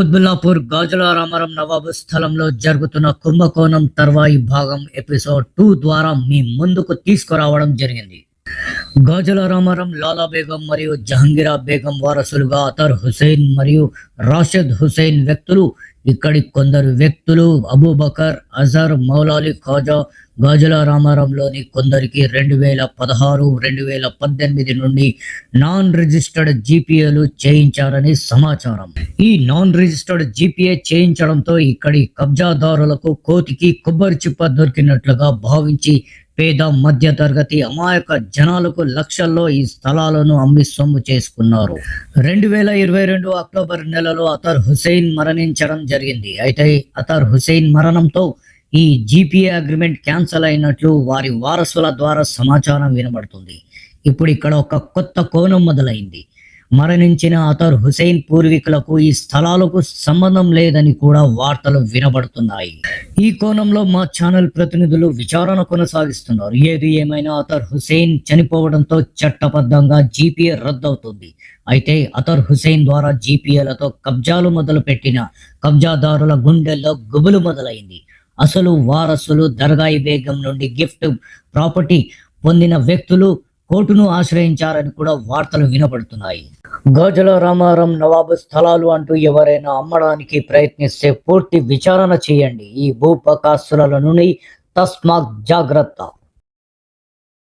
కుత్బుల్లాపూర్ గాజుల రామారం నవాబు స్థలంలో జరుగుతున్న కుంభకోణం తర్వాయి భాగం ఎపిసోడ్ టూ ద్వారా మీ ముందుకు తీసుకురావడం జరిగింది. గాజుల రామారం లాలా బేగం మరియు జహంగీరా బేగం వారసులుగా అతర్ హుసేన్ మరియు రాషద్ హుసేన్ వ్యక్తులు ఇక్కడి కొందరు వ్యక్తులు అబూబకర్ అజర్ మౌలాలి ఖాజా గాజుల రామారంలోని కొందరికి రెండు వేల పదహారు రెండు వేల పద్దెనిమిది నుండి నాన్ రిజిస్టర్డ్ జీపీఏలు చేయించారని సమాచారం. ఈ నాన్ రిజిస్టర్డ్ జీపీఏ చేయించడంతో ఇక్కడి కబ్జాదారులకు కోతికి కొబ్బరి చిప్ప దొరికినట్లుగా భావించి పేద మధ్య తరగతి అమాయక జనాలకు లక్షల్లో ఈ స్థలాలను అమ్మి సొమ్ము చేసుకున్నారు. రెండు వేల ఇరవై రెండు అక్టోబర్ నెలలో అతర్ హుసేన్ మరణించడం జరిగింది. అయితే అతర్ హుసేన్ మరణంతో ఈ జీపీఏ అగ్రిమెంట్ క్యాన్సల్ అయినట్లు వారి వారసుల ద్వారా సమాచారం వినబడుతుంది. ఇప్పుడు ఇక్కడ ఒక కొత్త కోణం మొదలైంది. మరణించిన అతర్ హుసేన్ పూర్వీకులకు ఈ స్థలాలకు సంబంధం లేదని కూడా వార్తలు వినబడుతున్నాయి. ఈ కోణంలో మా ఛానల్ ప్రతినిధులు విచారణ కొనసాగిస్తున్నారు. ఏది ఏమైనా అతర్ హుసేన్ చనిపోవడంతో చట్టబద్ధంగా జీపీఏ రద్దవుతుంది. అయితే అతర్ హుసేన్ ద్వారా జీపీఏలతో కబ్జాలు మొదలుపెట్టిన కబ్జాదారుల గుండెల్లో గుబులు మొదలైంది. అసలు వారసులు దర్గాయి బేగం నుండి గిఫ్ట్ ప్రాపర్టీ పొందిన వ్యక్తులు కోర్టును ఆశ్రయించారని కూడా వార్తలు వినపడుతున్నాయి గజల రామారం నవాబు స్థలాలు అంటూ ఎవరైనా అమ్మడానికి ప్రయత్నిస్తే పూర్తి విచారణ చేయండి. ఈ భూపకాస్తుల నుండి తస్మాత్ జాగ్రత్త.